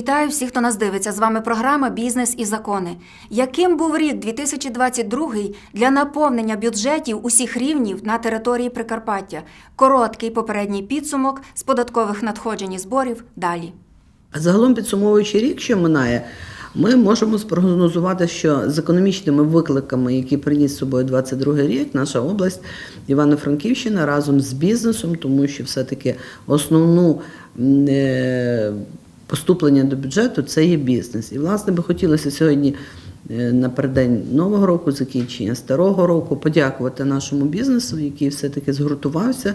Вітаю всіх, хто нас дивиться. З вами програма Бізнес і закони. Яким був рік 2022 для наповнення бюджетів усіх рівнів на території Прикарпаття? Короткий попередній підсумок з податкових надходжень і зборів далі. Загалом підсумовуючи рік, що минає, ми можемо спрогнозувати, що з економічними викликами, які приніс з собою 22 рік, наша область Івано-Франківщина разом з бізнесом, тому що все-таки основну е, поступлення до бюджету це є бізнес. І власне би хотілося сьогодні. е, Напереддень нового року, закінчення старого року, подякувати нашому бізнесу, який все-таки згуртувався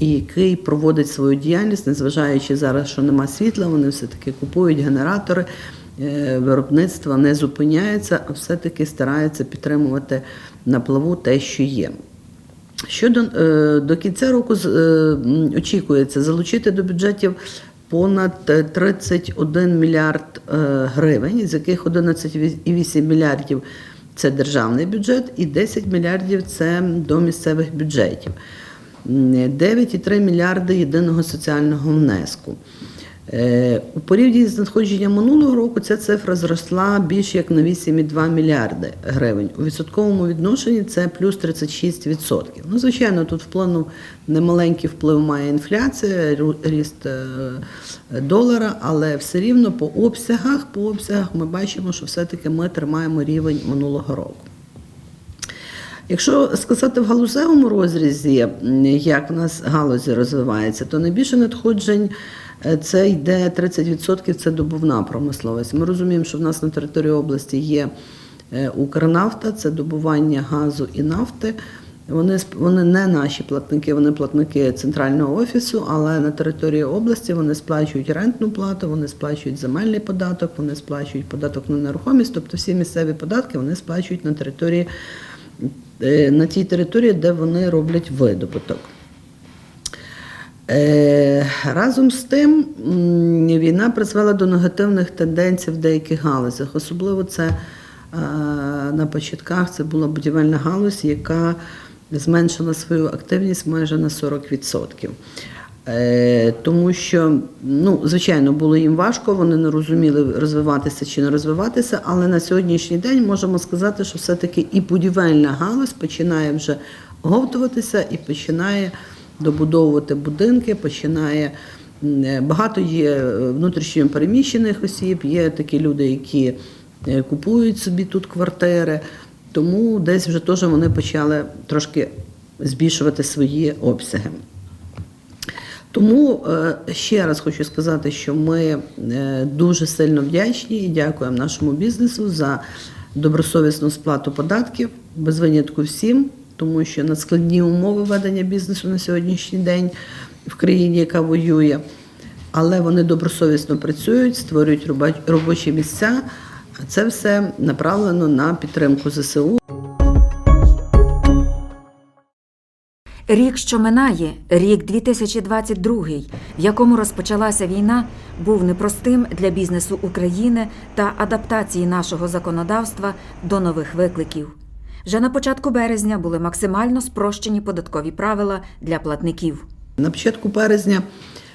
і який проводить свою діяльність, незважаючи зараз, що нема світла, вони все-таки купують генератори, е, виробництво не зупиняється, а все-таки стараються підтримувати на плаву те, що є. Щодо е, до кінця року очікується залучити до бюджетів понад е, 31 мільярд е, гривень, з яких 11,8 мільярдів це державний бюджет, і 10 мільярдів це до місцевих бюджетів. М, 9,3 мільярди єдиного соціального внеску. Е, У порівнянні з надходженням минулого року ця цифра зросла більше як на 8,2 мільярди гривень. У відсотковому відношенні це плюс 36%. Ну, звичайно, тут вплинув немаленький вплив має інфляція, ріст е, долара, але все рівно по обсягах, по обсягах ми бачимо, що все-таки ми тримаємо рівень минулого року. Якщо сказати в галузевому розрізі, як в нас галузі розвивається, то найбільше надходжень це йде 30% це добувна промисловість. Ми розуміємо, що в нас на території області є е, Укрнафта, це добування газу і нафти. Вони вони не наші платники, вони платники центрального офісу, але на території області вони сплачують рентну плату, вони сплачують земельний податок, вони сплачують податок на нерухомість, тобто всі місцеві податки вони сплачують на території е, на тій території, де вони роблять видобуток. Е, Разом з тим війна призвела до негативних тенденцій в деяких галузях. Особливо це е, на початках це була будівельна галузь, яка зменшила свою активність майже на 40%. Е, Тому що, ну, звичайно, було їм важко, вони не розуміли розвиватися чи не розвиватися, але на сьогоднішній день можемо сказати, що все-таки і будівельна галузь починає вже говтуватися і починає добудовувати будинки, починає е, багато є е, внутрішньо переміщених осіб, є такі люди, які е, купують собі тут квартири. Тому десь вже теж вони почали трошки збільшувати свої обсяги. Тому ще раз хочу сказати, що ми дуже сильно вдячні і дякуємо нашому бізнесу за добросовісну сплату податків, без винятку всім, тому що надскладні умови ведення бізнесу на сьогоднішній день в країні, яка воює, але вони добросовісно працюють, створюють робочі місця. Це все направлено на підтримку ЗСУ. Рік, що минає, рік 2022, в якому розпочалася війна, був непростим для бізнесу України та адаптації нашого законодавства до нових викликів. Вже на початку березня були максимально спрощені податкові правила для платників. На початку березня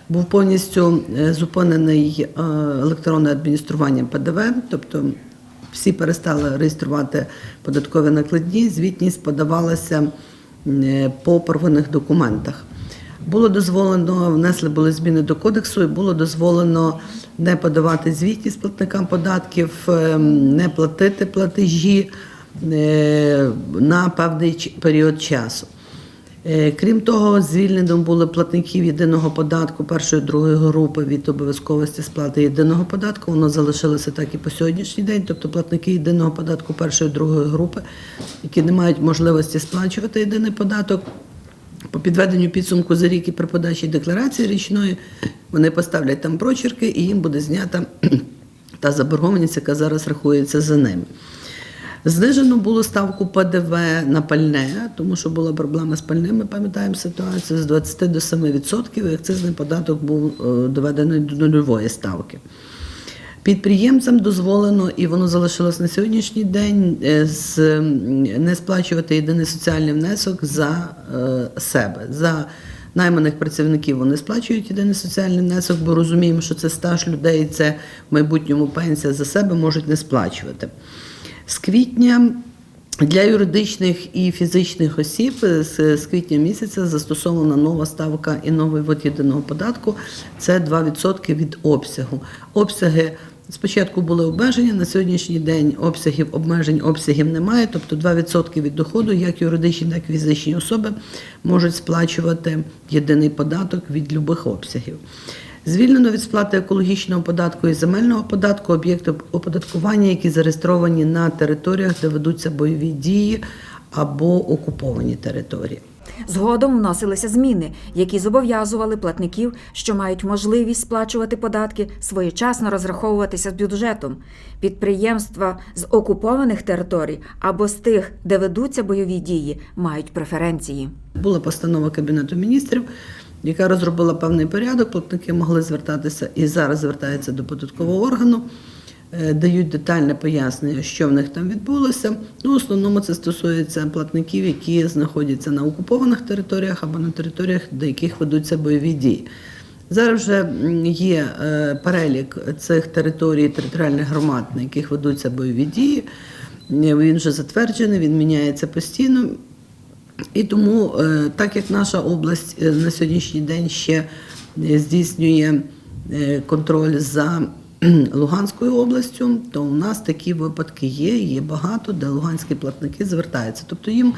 був повністю е, зупинений е, електронне адміністрування ПДВ, тобто всі перестали реєструвати податкові накладні, звітність подавалася е, по первинних документах. Було дозволено, внесли були зміни до кодексу, і було дозволено не подавати звітність платникам податків, е, не платити платежі на певний період часу. Е, Крім того, звільнено були платників єдиного податку першої другої групи від обов'язковості сплати єдиного податку. Воно залишилося так і по сьогоднішній день. Тобто платники єдиного податку першої другої групи, які не мають можливості сплачувати єдиний податок. По підведенню підсумку за рік і при подачі декларації річної вони поставлять там прочерки і їм буде знята та заборгованість, яка зараз рахується за ними. Знижено було ставку ПДВ на пальне, тому що була проблема з пальним, ми пам'ятаємо ситуацію з 20 до 7%, і акцизний податок був е, доведений до нульової ставки. Підприємцям дозволено, і воно залишилось на сьогоднішній день, е, не сплачувати єдиний соціальний внесок за е, себе, за найманих працівників вони сплачують єдиний соціальний внесок, бо розуміємо, що це стаж людей, це в майбутньому пенсія за себе можуть не сплачувати. З квітня для юридичних і фізичних осіб з, з квітня місяця застосована нова ставка і новий вид єдиного податку це 2% від обсягу. Обсяги спочатку були обмежені, на сьогоднішній день обсягів обмежень обсягів немає, тобто 2% від доходу, як юридичні, так і фізичні особи можуть сплачувати єдиний податок від любих обсягів. Звільнено від сплати екологічного податку і земельного податку об'єкти оподаткування, які зареєстровані на територіях, де ведуться бойові дії або окуповані території. Згодом вносилися зміни, які зобов'язували платників, що мають можливість сплачувати податки, своєчасно розраховуватися з бюджетом. Підприємства з окупованих територій або з тих, де ведуться бойові дії, мають преференції. Була постанова Кабінету міністрів, яка розробила певний порядок. Платники могли звертатися і зараз звертаються до податкового органу, е, дають детальне пояснення, що в них там відбулося. Ну, в основному це стосується платників, які знаходяться на окупованих територіях або на територіях, до яких ведуться бойові дії. Зараз вже є е, перелік цих територій, територіальних громад, на яких ведуться бойові дії. Е, Він вже затверджений, він міняється постійно. І тому, е, так як наша область е, на сьогоднішній день ще е, здійснює контроль за Луганською областю, то у нас такі випадки є, є багато, де луганські платники звертаються. Тобто їм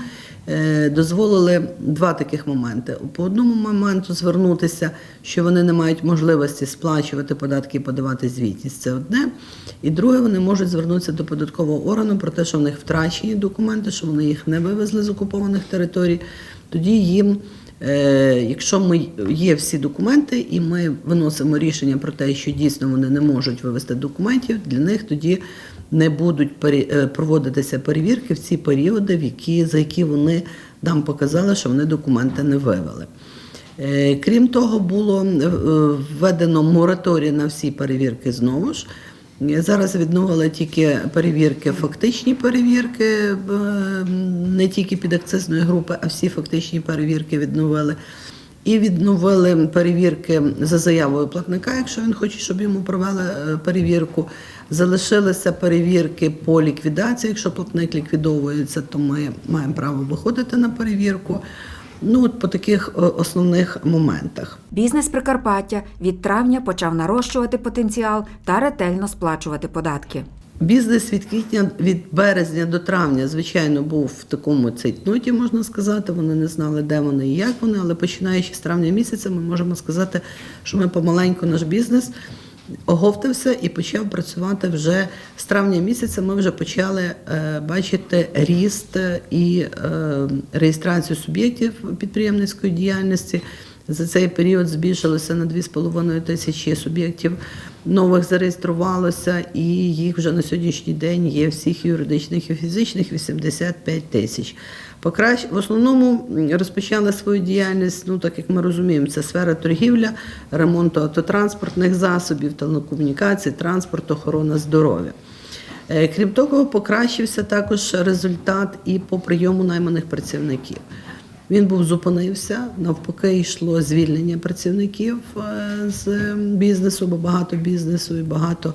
е, дозволили два таких моменти. По одному моменту звернутися, що вони не мають можливості сплачувати податки і подавати звітність. Це одне. І друге, вони можуть звернутися до податкового органу про те, що в них втрачені документи, що вони їх не вивезли з окупованих територій. Тоді їм, якщо ми є всі документи, і ми виносимо рішення про те, що дійсно вони не можуть вивезти документів, для них тоді не будуть е, проводитися перевірки в ці періоди, в які, за які вони нам показали, що вони документи не вивели. Е, Крім того, було е, введено мораторій на всі перевірки знову ж. Зараз відновили тільки перевірки, фактичні перевірки, е, не тільки під акцизної групи, а всі фактичні перевірки відновили. І відновили перевірки за заявою платника, якщо він хоче, щоб йому провели е, перевірку. Залишилися перевірки по ліквідації. Якщо платник ліквідовується, то ми маємо право виходити на перевірку. Ну, от по таких е, основних моментах. Бізнес Прикарпаття від травня почав нарощувати потенціал та ретельно сплачувати податки. Бізнес від квітня, від березня до травня, звичайно, був в такому цейтноті, можна сказати. Вони не знали, де вони і як вони, але починаючи з травня місяця, ми можемо сказати, що ми помаленьку наш бізнес оговтався і почав працювати вже з травня місяця. Ми вже почали е, бачити ріст і е, реєстрацію суб'єктів підприємницької діяльності. За цей період збільшилося на 2,5 тисячі суб'єктів нових зареєструвалося, і їх вже на сьогоднішній день є всіх юридичних і фізичних 85 тисяч. Покращ... В основному розпочали свою діяльність, ну так як ми розуміємо, це сфера торгівля, ремонту автотранспортних засобів, телекомунікацій, транспорт, охорона здоров'я. Е, Крім того, покращився також результат і по прийому найманих працівників. Він був зупинився, навпаки, йшло звільнення працівників е, з бізнесу, бо багато бізнесу і багато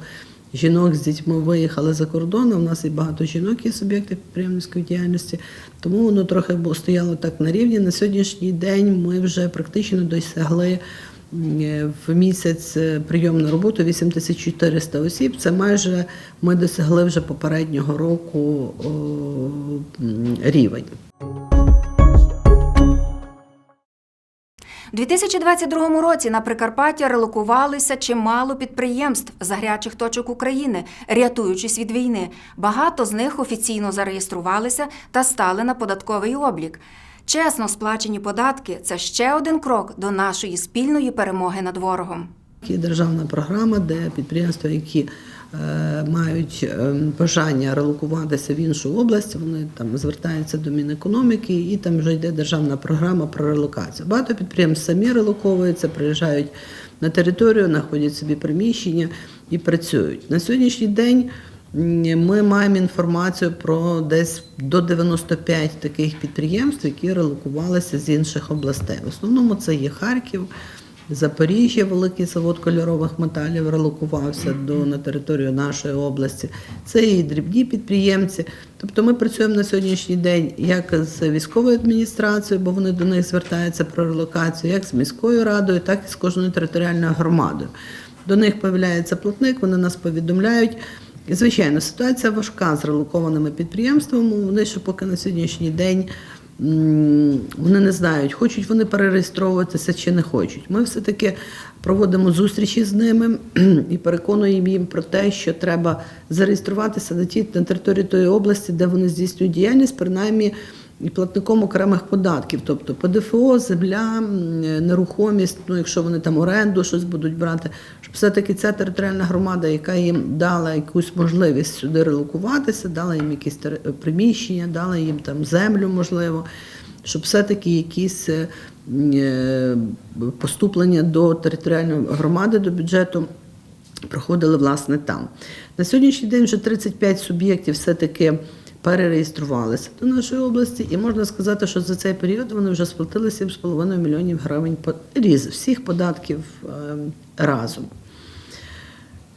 жінок з дітьми виїхали за кордон. У нас і багато жінок є суб'єкти підприємницької діяльності. Тому воно трохи стояло так на рівні. На сьогоднішній день ми вже практично досягли е, в місяць е, прийом на роботу 8400 осіб. Це майже ми досягли вже попереднього року рівень. У 2022 році на Прикарпаття релокувалися чимало підприємств з гарячих точок України, рятуючись від війни. Багато з них офіційно зареєструвалися та стали на податковий облік. Чесно сплачені податки це ще один крок до нашої спільної перемоги над ворогом. Є державна програма, де підприємства, які мають е, бажання релокуватися в іншу область, вони там звертаються до Мінекономіки, і там вже йде державна програма про релокацію. Багато підприємств самі релоковуються, приїжджають на територію, знаходять собі приміщення і працюють. На сьогоднішній день ми маємо інформацію про десь до 95 таких підприємств, які релокувалися з інших областей. В основному це є Харків. Запоріжжя, великий завод кольорових металів релокувався до на територію нашої області. Це і дрібні підприємці. Тобто ми працюємо на сьогоднішній день як з військовою адміністрацією, бо вони до них звертаються про релокацію, як з міською радою, так і з кожною територіальною громадою. До них появляється платник, вони нас повідомляють. І, звичайно, ситуація важка з релокованими підприємствами. Вони ще поки на сьогоднішній день вони не знають, хочуть вони перереєстровуватися чи не хочуть. Ми все-таки проводимо зустрічі з ними і переконуємо їм про те, що треба зареєструватися на тій на території тої області, де вони здійснюють діяльність, принаймні і платником окремих податків, тобто ПДФО, земля, нерухомість, ну якщо вони там оренду щось будуть брати, щоб все-таки ця територіальна громада, яка їм дала якусь можливість сюди релокуватися, дала їм якісь приміщення, дала їм там землю, можливо, щоб все-таки якісь е, е, поступлення до територіальної громади, до бюджету проходили власне там. На сьогоднішній день вже 35 суб'єктів все-таки перереєструвалися до нашої області, і можна сказати, що за цей період вони вже сплатили 7,5 мільйонів гривень різ всіх податків е, разом.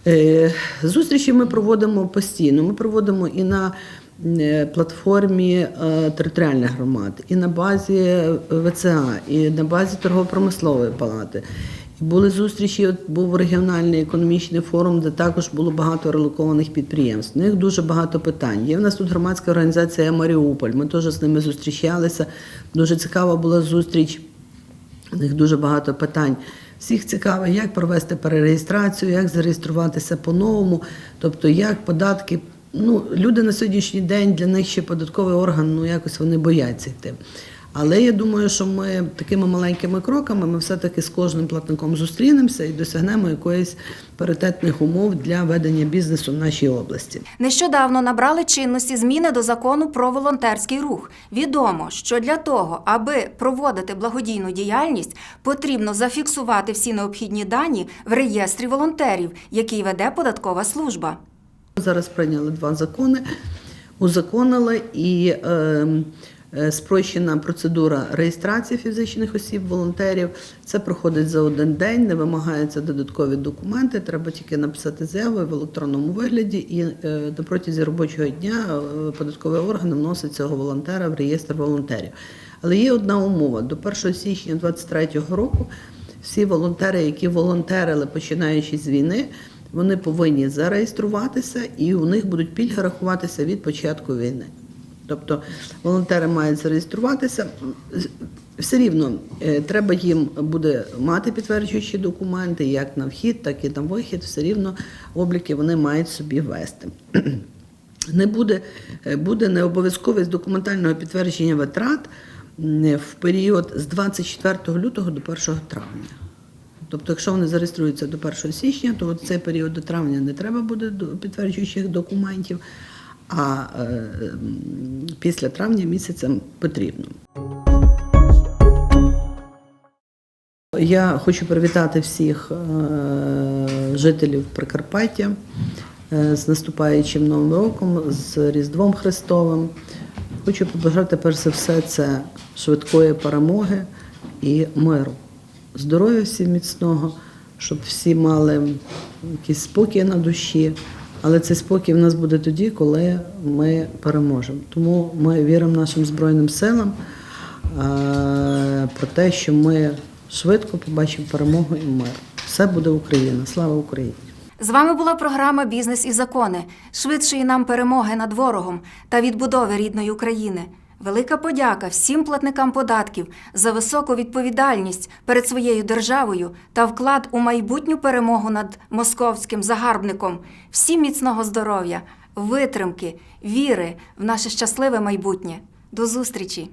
Е, Зустрічі ми проводимо постійно. Ми проводимо і на е, платформі е, територіальних громад, і на базі ВЦА, і на базі торгово-промислової палати. Були зустрічі, от був регіональний економічний форум, де також було багато релокованих підприємств. У них дуже багато питань. Є в нас тут громадська організація Маріуполь. Ми теж з ними зустрічалися. Дуже цікава була зустріч. У них дуже багато питань. Всіх цікаво, як провести перереєстрацію, як зареєструватися по-новому, тобто як податки. Ну, люди на сьогоднішній день для них ще податковий орган, ну якось вони бояться йти. Але я думаю, що ми такими маленькими кроками ми все-таки з кожним платником зустрінемося і досягнемо якоїсь паритетних умов для ведення бізнесу в нашій області. Нещодавно набрали чинності зміни до закону про волонтерський рух. Відомо, що для того, аби проводити благодійну діяльність, потрібно зафіксувати всі необхідні дані в реєстрі волонтерів, який веде податкова служба. Зараз прийняли два закони, узаконили і е, спрощена процедура реєстрації фізичних осіб, волонтерів. Це проходить за один день, не вимагаються додаткові документи. Треба тільки написати заяву в електронному вигляді, і е, на протязі робочого дня е, податковий орган вносить цього волонтера в реєстр волонтерів. Але є одна умова: до 1 січня 2023 року всі волонтери, які волонтерили починаючи з війни, вони повинні зареєструватися і у них будуть пільги рахуватися від початку війни. Тобто волонтери мають зареєструватися. Все рівно е, треба їм буде мати підтверджуючі документи, як на вхід, так і на вихід. Все рівно обліки вони мають собі вести. Не буде, е, буде необов'язковість документального підтвердження витрат в період з 24 лютого до 1 травня. Тобто, якщо вони зареєструються до 1 січня, то цей період до травня не треба буде підтверджуючих документів, а е, після травня місяця потрібно. Я хочу привітати всіх е, жителів Прикарпаття е, з наступаючим Новим роком, з Різдвом Христовим. Хочу побажати перш за все це швидкої перемоги і миру. Здоров'я всім міцного, щоб всі мали якийсь спокій на душі. Але цей спокій в нас буде тоді, коли ми переможемо. Тому ми віримо нашим Збройним силам е, про те, що ми швидко побачимо перемогу і мир. Все буде Україна. Слава Україні! З вами була програма Бізнес і закони, швидшої нам перемоги над ворогом та відбудови рідної України. Велика подяка всім платникам податків за високу відповідальність перед своєю державою та вклад у майбутню перемогу над московським загарбником. Всім міцного здоров'я, витримки, віри в наше щасливе майбутнє. До зустрічі!